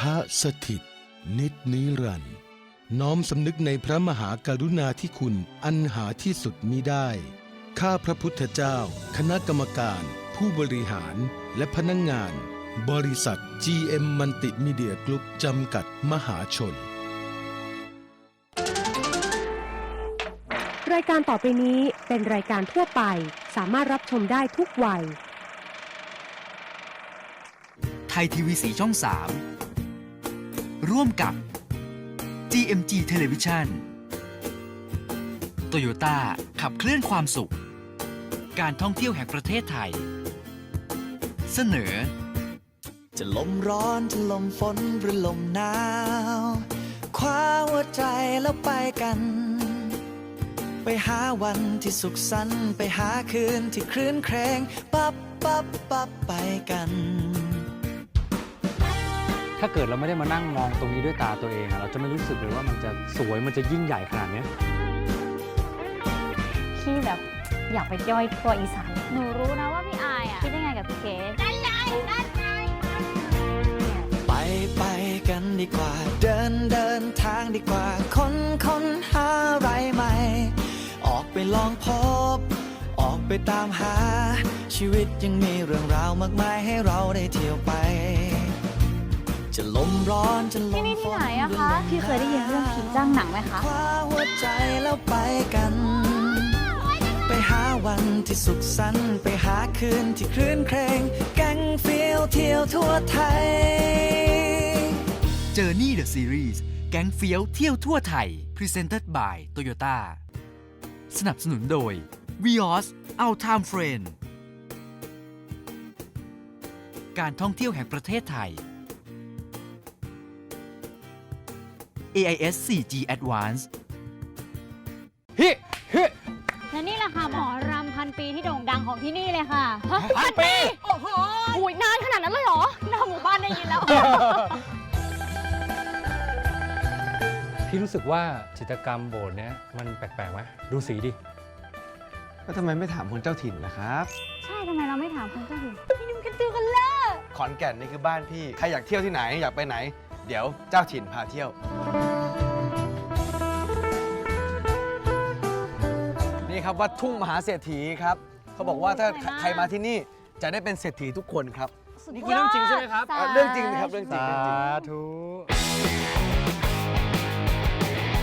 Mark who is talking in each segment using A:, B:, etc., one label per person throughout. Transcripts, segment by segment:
A: ทะสถิต นิจนิรันดร์น้อมสำนึกในพระมหากรุณาธิคุณอันหาที่สุดมิได้ ข้าพระพุทธเจ้า คณะกรรมการ ผู้บริหารและพนักงงาน บริษัท GM มันติมีเดียกรุ๊ปจำกัดมหาชน
B: รายการต่อไปนี้เป็นรายการทั่วไป สามารถรับชมได้ทุกวัย
C: ไทยทีวีสีช่อง 3 ร่วมกับ GMG Television Toyota ขับเคลื่อนความสุข การท่องเที่ยวแห่งประเทศไทย เสนอ
D: จะลมร้อนจะลมฝนหรือลมหนาวคว้าหัวใจแล้วไปกัน ไปหาวันที่สุขสันต์ไปหาคืนที่คลื่นเครงปับปับปับไปกัน
E: ถ้าเกิดเราไม่ได้มานั่งมองตรงนี้ด้วยตาตัวเองอะเราจะไม่รู้สึกเลยว่ามันจะสวยมันจะยิ่งใหญ่ขนาดเนี้ย
F: พี่แบบอยากไปย่อยทั่วอีสาน
G: หนูรู้นะว่าพี่อายอะ
F: คิดได้ไงกับพี่เก๋
D: ไปไปกันดีกว่า เดินเดินทางดีกว่าค้นค้นหาอะไรใหม่ ออกไปลองพบ ออกไปตามหา ชีวิตยังมีเรื่องราวมากมายให้เราได้เที่ยวไป จะลมร้อนจะลม
G: ที่นี่ที่ไหนอะคะ
D: ฝน
F: พี่เคยได้ยินเรื่องผีจ้างหนังไหมคะ
D: คว้าหัวใจแล้วไปกัน ไปหาวันที่สุขสันต์ไปหาคืนที่คลื่นเครงแก๊งเฟียวเที่ยวทั่วไทย
C: Journey the Series แก๊งเฟี้ยวเที่ยวทั่วไทย Presented by Toyota สนับสนุนโดย Vios Our Time Friend การท่องเที่ยวแห่งประเทศไทย AIS 4G Advance
E: ฮิฮิ
G: และนี่แหละค่ะหมอรำพันปีที่โด่งดังของที่นี่เลยค่ะ
E: พันปี
G: โอ้โหอุยนานขนาดนั้นเลยเหรอหน้าหมู่บ้านได้ยินแล้ว
E: พี่รู้สึกว่าจิตรกรรมโบสถ์เนี้ยมันแปลกๆไหมดูสีดิ
H: แล้วทำไมไม่ถามคนเจ้าถิ่นล่ะครับ
G: ใช่ทำไมเราไม่ถามคนเจ้าถิ่นพี่นุ่มกันตือกันเลย
H: ขอนแก่นนี่คือบ้านพี่ ใครอยากเที่ยวที่ไหนอยากไปไหน เดี๋ยวเจ้าถิ่นพาเที่ยว นี่ครับวัดทุ่งมหาเศรษฐีครับเขาบอกว่าถ้าใครมาที่นี่จะได้เป็นเศรษฐีทุกคนครับ
E: นี่คือเรื่องจริงใช่ไหมครับ
G: สา
H: อะเรื่องจริงนะครับเรื่องจริง
E: สา
H: เรื่องจริง
E: ธุ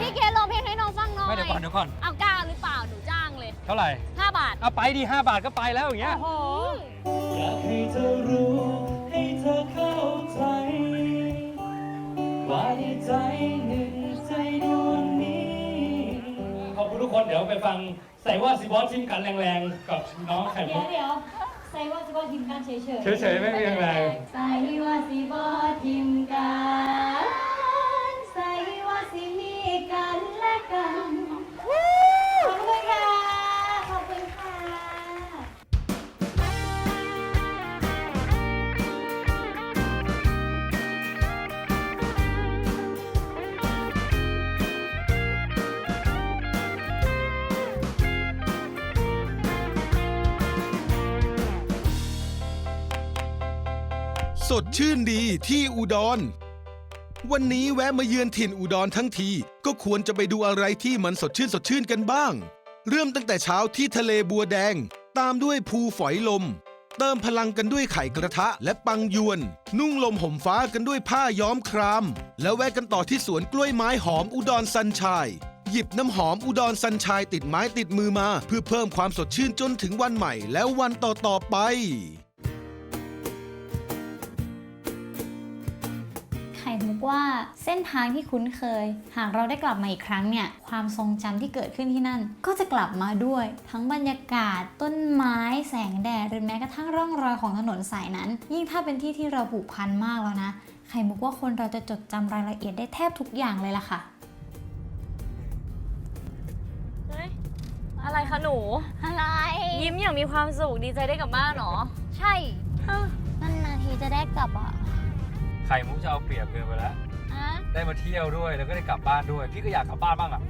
G: พี่เกร้องเพลงให้น้องฟังหน่อย
E: ไม่เดี๋ยวก่อนเดี๋ยวก่อน
G: เอากล้าหรือเปล่าหนูจ้างเลย
E: เท่าไหร่
G: 5 บาท
E: เอาไปดี 5 บาทก็ไปแล้วอย่างเงี้ย
G: โอ้โห
D: อยากให้เธอรู้ให้เธอเข้าใจ ว่าในใจหนึ่งใจดวงนี้
I: ขอบคุณทุกคนเดี๋ยวไปฟังใส่ว่าสิบอสชิมกันแรงๆ กับน้องไข่
G: เดี๋
I: มุ
G: ยว
I: ก
G: เดี๋ยวใส่ว่าสิบอทิมกันเฉยเฉย
I: เฉยๆไม่มีแรง
G: ใส่ว่าสิบอทิม ส
A: ดชื่นดีที่อุดร วันนี้แวะมาเยือนถิ่นอุดรทั้งที ก็ควรจะไปดูอะไรที่มันสดชื่นสดชื่นกันบ้าง เริ่มตั้งแต่เช้าที่ทะเลบัวแดง ตามด้วยภูฝอยลม เติมพลังกันด้วยไข่กระทะและปังยวน นุ่งลมห่มฟ้ากันด้วยผ้าย้อมคราม แล้วแวะกันต่อที่สวนกล้วยไม้หอมอุดรซันชายหยิบน้ำหอมอุดรซันชายติดไม้ติดมือมา เพื่อเพิ่มความสดชื่นจนถึงวันใหม่แล้ววันต่อๆไป
F: มุกว่าเส้นทางที่คุ้นเคย หากเราได้กลับมาอีกครั้งเนี่ย ความทรงจำที่เกิดขึ้นที่นั่น ก็จะกลับมาด้วย ทั้งบรรยากาศ ต้นไม้ แสงแดด หรือแม้กระทั่งร่องรอยของถนนสายนั้น ยิ่งถ้าเป็นที่ที่เราผูกพันมากแล้วนะ ไข่มุกว่าคนเราจะจดจำรายละเอียดได้แทบทุกอย่างเลยล่ะค่ะ
G: อะไรคะหนู อะไร ยิ้มอย่างมีความสุขดีใจได้กลับบ้านเหรอ ใช่ นั่นนาทีจะได้กลับอะ
E: ไข่มุกจะเอาเปรียบเกินไปแล้ว
G: อะ
E: ได้มาเที่ยวด้วยแล้วก็ได้กลับบ้านด้วย พี่ก็อยากกลับบ้านบ้างอะ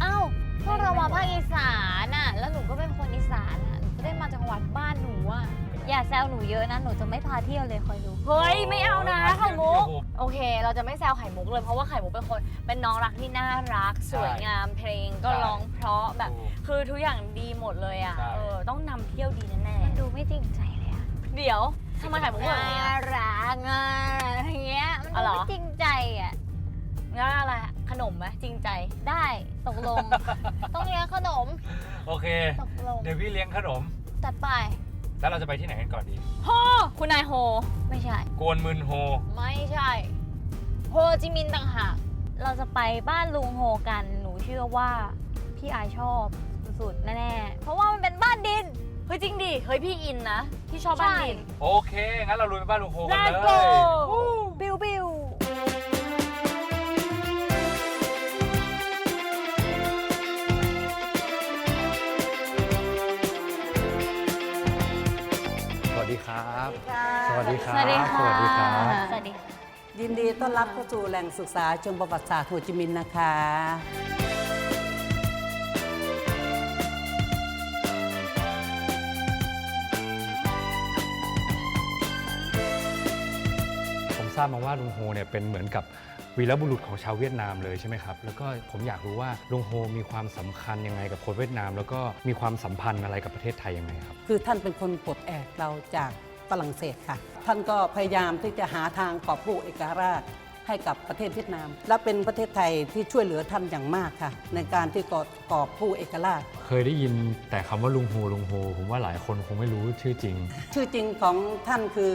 G: เอ้าพวกเรามาภาคอีสานน่ะ แล้วหนูก็เป็นคนอีสานน่ะหนูก็ได้มาจังหวัดบ้านหนูอะ
F: อย่าแซวหนูเยอะนะ หนูจะไม่พาเที่ยวเลยคอยดู
J: เฮ้ย ไม่เอานะ
I: โอ้ย
J: ไข่มุก
I: เดี๋ยว
J: โอเค เราจะไม่แซวไข่มุกเลย เพราะว่าไข่มุกเป็นคน เป็นน้องรักที่น่ารัก สวยงาม เพลงก็
I: ใช่
J: ร้องเพราะแบบ
I: ถูก
J: คือทุกอย่างดีหมดเลยอะ
I: ใช่
J: เออ ต้องนำเที่ยวดีแน่
F: มันดูไม่จริงใจเลยอะ
J: ๆเดี๋ยว ทำไมไข่มุกแบบนี้
F: น่า
J: อะ
F: รักอะอย่างเงี้ยมัน
J: อ๋อ
F: ดู
J: เหรอ
F: ไม่จริงใจอะ
J: งั้นอะไรอะขนมไหมจริงใจ
F: ได้ตกลง ต้องเลี้ยงขนม
I: โอเค
F: ตกลง
I: เดี๋ยวพี่เลี้ยงขนม
F: จัดไป
I: แล้วเราจะไปที่ไหนกันก่อนดี
J: โฮ คุณนายโฮ
F: ไม่ใช่
I: กวนมึนโฮ
J: ไม่ใช่
F: โฮจิมินห์ต่างหากเราจะไปบ้านลุงโฮกันหนูเชื่อว่า พี่อายชอบสุดๆแน่ๆเพราะว่ามันเป็นบ้านดิน
J: เฮ้ยจริงดิ เฮ้ยพี่อินนะที่ชอบบ้านดิน
I: โอเค งั้นเราลุยไปบ้านลุงโฮกัน
J: Let's
I: เลย
J: go
F: บิวบิว
E: สวัสดีครับ สวัสดีครับ
F: สวัสดีค่ะ
E: สวัสดีครับ
F: สวัสดีค่ะ
K: ยินดีต้อนรับเข้าสู่แหล่งศึกษาเชิงประวัติศาสตร์โฮจิมินห์นะคะ
E: ราบมาว่าลุงโฮเนี่ยเป็นเหมือนกับวีรบุรุษของชาวเวียดนามเลยใช่ไหมครับ แล้วก็ผมอยากรู้ว่าลุงโฮมีความสำคัญยังไงกับคนเวียดนาม แล้วก็มีความสัมพันธ์อะไรกับประเทศไทยยังไงครับ
K: คือท่านเป็นคนปลดแอกเราจากฝรั่งเศสค่ะ ท่านก็พยายามที่จะหาทางกอบกู้เอกราชให้กับประเทศเวียดนาม และเป็นประเทศไทยที่ช่วยเหลือท่านอย่างมากค่ะ ในการที่กอบกอบกู้เอกราช
E: เคยได้ยินแต่คำว่าลุงโฮลุงโฮผมว่าหลายคนคงไม่รู้ชื่อจริง
K: ชื่อจริงของท่านคือ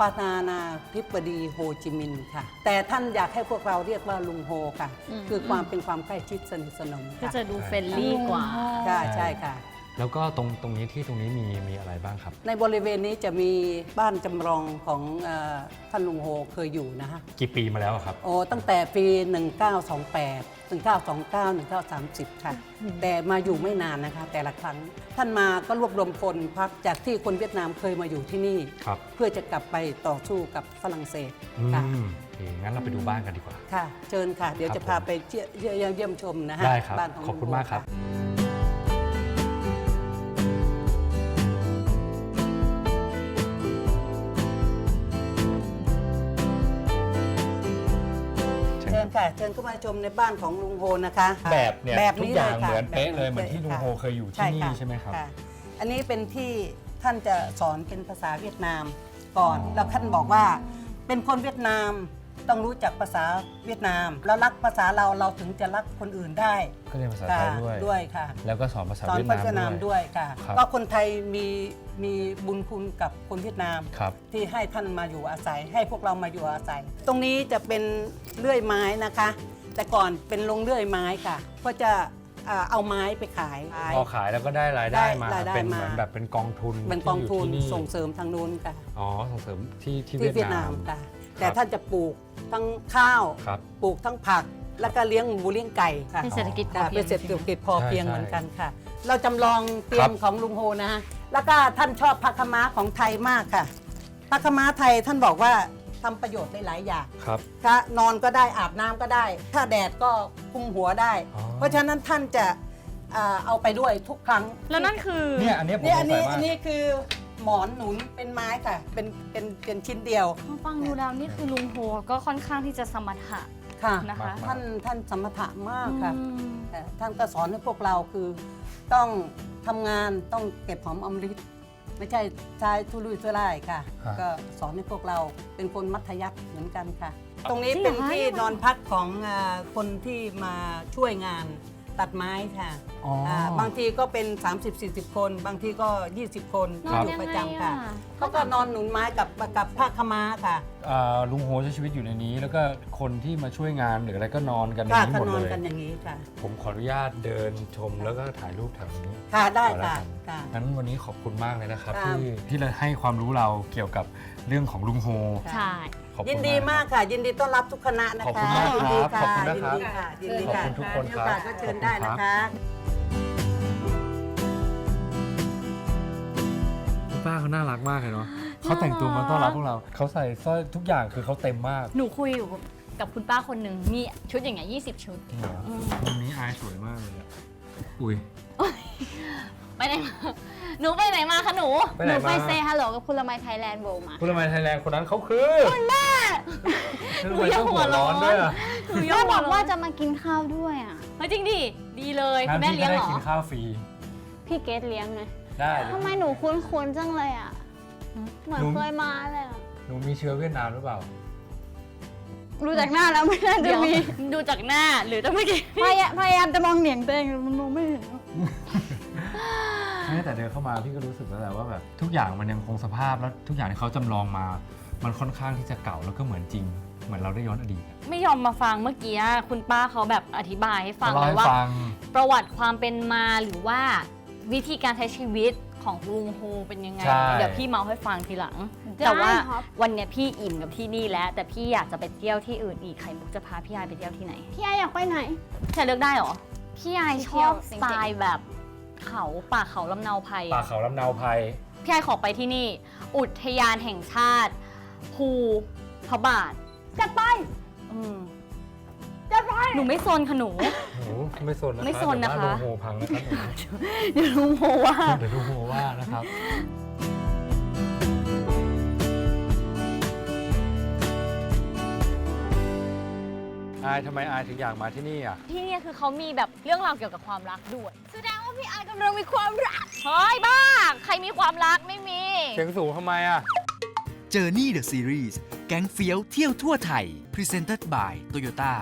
K: ปานานาธิบดีโฮจิมินห์ค่ะ แต่ท่านอยากให้พวกเราเรียกว่าลุงโฮค่ะคือความเป็นความใกล้ชิดสนิทสนม
J: ก็
K: ค่ะ
J: จะดูเฟรนลี่กว่า
K: ใช่ใช่ค่ะ
E: แล้วก็ตรงตรงนี้ที่ตรงนี้มีมีอะไรบ้างครับ
K: ในบริเวณนี้จะมีบ้านจำลองของเออท่านลุงโฮเคยอยู่นะฮะ
E: กี่ปีมาแล้วอะครับ
K: โอ้ตั้งแต่ปี 1928 1929 1930 ค่ะ แต่มาอยู่ไม่นานนะคะ แต่ละครั้ง ท่านมาก็รวบรวมคนพักจากที่คนเวียดนามเคยมาอยู่ที่นี่
E: ครับ
K: เพื่อจะกลับไปต่อสู้กับฝรั่งเศส
E: อื
K: ค่ะ
E: มโอเคงั้นเราไปดูบ้านกันดีกว่า
K: ค่ะ เชิญค่ะ เดี๋ยว
E: ครับ
K: จะพาไปเยี่ยเยี่ยเยี่ยมชมนะฮะ
E: ได้ครับ
K: บ้านของ
E: ขอบคุณ
K: ลุงโมา
E: กครับ
K: เชิญค่ะ เชิญเข้ามาชมในบ้านของลุงโฮนะคะ
E: แบบเนี่ย
K: แบบ
E: ทุก
K: นี้
E: อย่าง
K: ค่ะ
E: เหมือนเป๊ะเลย
K: แบบ
E: เหมือนที่ลุงโฮเคยอยู่ที่
K: ใช่
E: นี่
K: ค่ะ
E: ใช่ไหมครับะ
K: อันนี้เป็นที่ท่านจะสอนเป็นภาษาเวียดนามก่อน แล้วท่านบอกว่าเป็นคนเวียดนาม ต้องรู้จักภาษาเวียดนาม แล้วรักภาษาเราเราถึงจะรักคนอื่นได้
E: ก็เรียนภาษาไท
K: ค่ะ
E: ยด้วย
K: ด้วยค่ะ
E: แล้วก็สอนภาษา
K: สอน
E: เวียด
K: ภาษาเวียดนาม
E: นาม
K: ด้วยค่ะ
E: ครับ
K: ก็คนไทยมีมีบุญคุณกับคนเวียดนาม
E: ครับ
K: ที่ให้ท่านมาอยู่อาศัย ให้พวกเรามาอยู่อาศัย ตรงนี้จะเป็นเลื่อยไม้นะคะ แต่ก่อนเป็นโรงเลื่อยไม้ค่ะก็จะอ่าเอาไม้ไปขาย
E: พอขายแล้วก็ได้รายได้
K: ได้
E: มา รา
K: ยได้
E: เป็นเหมือน
K: มา
E: แบบเป็นกองทุน
K: เป็นกองทุน
E: ที่ยู่ที่
K: ส่งเสริมทางนู้นค่ะ
E: อ๋อส่งเสริมที่ที่
K: ที่
E: เวี
K: เวี
E: ย
K: ย
E: ดนาน
K: ดามมค่ะ แต่ท่านจะปลูกทั้งข้าว
E: ครับ
K: ปลูกทั้งผัก แล้วก็เลี้ยงหมูเลี้ยงไก่ค่ะ
J: เป็นเศรษฐกิจพอ
K: ค่ะ
J: เพียง
K: เป็นเศรษฐกิจพอเพียง
E: ใช่
K: เหมือนกันค่ะ เราจำลองเตียงของลุงโฮนะฮะแล้วก็ท่านชอบพักม้าของไทยมากค่ะพักม้าไทยท่านบอกว่าทำประโยชน์ได้หลายอย่าง
E: ครับ
K: ค่ะนอนก็ได้อาบน้ำก็ได้ ถ้าแดดก็คลุมหัวได้
E: อ๋อ
K: เพราะฉะนั้นท่านจะอ่าเอาไปด้วยทุกครั้ง
J: แล้วนั่นคือ
E: เนี่ยอันเนี้ยผม
K: นี่
E: ส
K: อั
E: ง
K: น
E: สั
K: นี้
E: ย
K: อั
E: มานก
K: นี้คือ หมอนหนุนเป็นไม้ค่ะ เป็นเป็นเป็นชิ้นเดียว
J: ฟังดูแล้วนี่คือลุงโฮก็ค่อนข้างที่จะสมรรถะ
K: ค่ะ
J: นะคะ
K: ท่านท่านสมถะมากค่ะ
J: อืม
K: แต่ท่านก็สอนให้พวกเราคือต้องทำงานต้องเก็บหอมอมริตไม่ใช่ใช้ทุลุยทุร่ายค่ะ
E: ฮะ
K: ก็สอนให้พวกเราเป็นคนมัธยัสถ์เหมือนกันค่ะ ตรงนี้
J: จริงเหร
K: เป็
J: อนคะ
K: ที่
J: ยังไง
K: นอนพักของอ่าคนที่มาช่วยงาน ตัดไม้ค่ะ
E: อ๋ออ่า
K: บางทีก็เป็น 30-40 คน บางทีก็ 20 คน
J: นอน
K: อยู่
J: ยัง
K: ประ
J: ไง
K: จำค่ะ
J: อะ
K: เขาก็นอนหนุนไม้กับกับผ้าขาวม้าค่ะ
E: อ่าลุงโฮใช้ชีวิตอยู่ในนี้ แล้วก็คนที่มาช่วยงานหรืออะไรก็นอนกันใน
K: ค่ะ
E: นี้
K: ก็
E: หมด
K: นอน
E: เลย
K: กันอย่างนี้ค่ะ
E: ผมขออนุญาตเดินชมแล้วก็ถ่ายรูปแถวนี้
K: ค่ะได้
E: ก่อนแล้ว
K: ค่ะ
E: กัน
K: ค่ะ
E: งั้นวันนี้ขอบคุณมากเลยนะครับ
K: ครับ
E: ที่ที่เราให้ความรู้เราเกี่ยวกับเรื่องของลุงโฮ
J: ใช่
E: ขอบคุณ
K: ยินดีมากค่ะ ยินดีต้อนรับทุกคณะนะคะ
E: ขอบคุณมากครับ
K: ยินดีค่ะ
E: ขอบคุณนะครับ
K: ยินดีค่ะยินดี
E: ขอบ
K: ค่ะ
E: คุณทุกคน
K: มี
E: ค
K: โอ
E: รับ
K: กาสก็เชิญได้นะคะ
E: คุณ ป้าเขาน่ารักมากเลยเนาะเขาแต่งตัวมาต้อนรับพวกเรา เขาใส่สร้อยทุกอย่างคือเขาเต็มมาก
J: หนูคุยอยู่กับคุณป้าคนหนึ่งมีชุดอย่างเงี้ย20ชุด
E: จริงเหรอวันนี้อายสวยมากเลยอะอุ้ย
J: ไปไหนมาหนูไปไหนมาคะหนู
E: ไป
I: ห
E: ไหน
I: นูไป
E: มา
I: เซฮัลโหลกับคุณละไมไทยแลนด์โบมา
E: คุณละไมไทยแลนด์คนนั้นเขาคือคุณแม่ทำไมต้องหัวร้อนด้วยอะ
J: หนู
I: แม่
J: ย่อ
I: บอกว่า
J: จะ
I: จะมากินข้าวด้วยอะ
J: เฮ้ยจริงดิ ดีเลย คุณ
E: งั้น
J: แม่
E: พี่
J: เลี้
E: ก็
J: ยงเหรอ
E: ได้กินข้าวฟรี
I: พี่เกดเลี้ยงไง
E: ได้เดี๋ยว
I: ทำไมหนูคุ้นๆจังเลยอะ เหมือน
E: หนู
I: เคยมาเลยอะ
E: หนูมีเชื้อเวียดนามหรือเปล่า
I: ดูจากหน้าแล้วไม่น่าจะ
J: เดี๋ยว
I: มี
J: ดูจากหน้าหรือจะไม่กิน
I: พยายามพยายามจะมองเหนียงตัวเองมันมองไม่เห็น
E: ไม่แต่เดินเข้ามาพี่ก็รู้สึกแล้วแหละว่าแบบทุกอย่างมันยังคงสภาพแล้วทุกอย่างที่เขาจำลองมา มันค่อนข้างที่จะเก่าแล้วก็เหมือนจริง เหมือนเราได้ย้อนอดีตอะ
J: ไม่ยอมมาฟังเมื่อกี้คุณป้าเขาแบบอธิบายให้ฟัง
E: เล่า
J: เลย
E: ให้
J: ว่า
E: ฟัง
J: ประวัติความเป็นมาหรือว่า วิธีการใช้ชีวิตของลุงโฮเป็นยังไง
E: ใช่
J: เดี๋ยวพี่เมาให้ฟังทีหลัง
I: ได้
J: แต่ว่า
I: ครับ
J: วันเนี้ยพี่อิ่มกับที่นี่แล้ว แต่พี่อยากจะไปเที่ยวที่อื่นอีกไข่มุกจะพาพี่ไอายไปเที่ยวที่ไหน
I: พี่ไออยากไปไหน
J: พี่ไอายเลือกได้เหรอพี่ไอาย
I: ที่
J: ช
I: เที่
J: อ
I: ยว
J: บ
I: จริ
J: ส
I: งๆ
J: ไตล์แบบเขาป่าเขาลำเนาไพร
E: ป่า
J: อะ
E: เขาลำเนาภัย
J: พี่ไอายขอไปที่นี่ อุทยานแห่งชาติ ภูพระบาท
I: จะไป
J: อืม
I: จะไป
J: หนูไม่โซนค่ะหนู
E: หนูไม่สนนะคะ
J: ไม่สนนะคะ
E: เดี๋ยวว่าโลโหพังนะครับหนู
J: เดี๋ยวลุงโฮว่า
E: เดี๋ยวดูโหว่านะครับ อายทำไมอายถึงอยากมาที่นี่อะ
J: ที่เนี่ยคือเขามีแบบเรื่องราวเกี่ยวกับความรักด้วย แสดงว่าพี่ไอายกำลังมีความรัก เฮ้ยบ้า ใครมีความรักไม่มี
E: เสียงสูงทำไมอะ
C: Journey the Series แก๊งเฟี้ยวเที่ยวทั่วไทย Presented by Toyota